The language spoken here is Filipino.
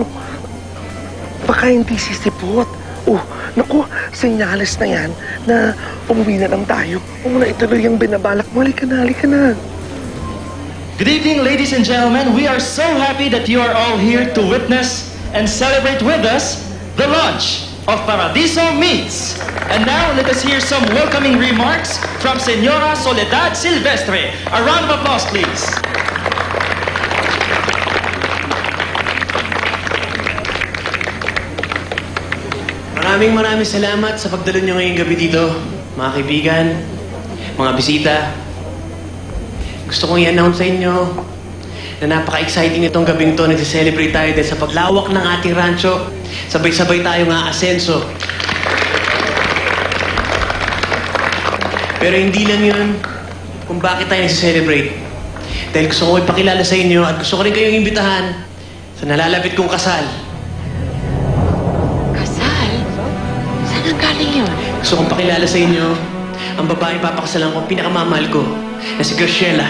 Pero, baka hindi sisipot. Oh, naku, senyales na yan na umuwi na lang tayo. Huwag mo na ituloy yung binabalak mo. Halika na, halika na. Good evening, ladies and gentlemen. We are so happy that you are all here to witness and celebrate with us the launch of Paradiso Meats. And now, let us hear some welcoming remarks from Senora Soledad Silvestre. A round of applause, please. Maraming maraming salamat sa pagdalo niyo ngayong gabi dito, mga kaibigan, mga bisita. Gusto kong i-announce sa inyo na napaka-exciting itong gabing to. Nag-celebrate tayo dahil sa paglawak ng ating rancho. Sabay-sabay tayo nga asenso. Pero hindi lang yun kung bakit tayo nag-celebrate. Dahil gusto ko ipakilala sa inyo at gusto ko rin kayong imbitahan sa nalalapit kong. Kasal? Galing yun? Gusto kong pakilala sa inyo ang babae papakasalan ko, pinakamamahal ko, na si Graciela.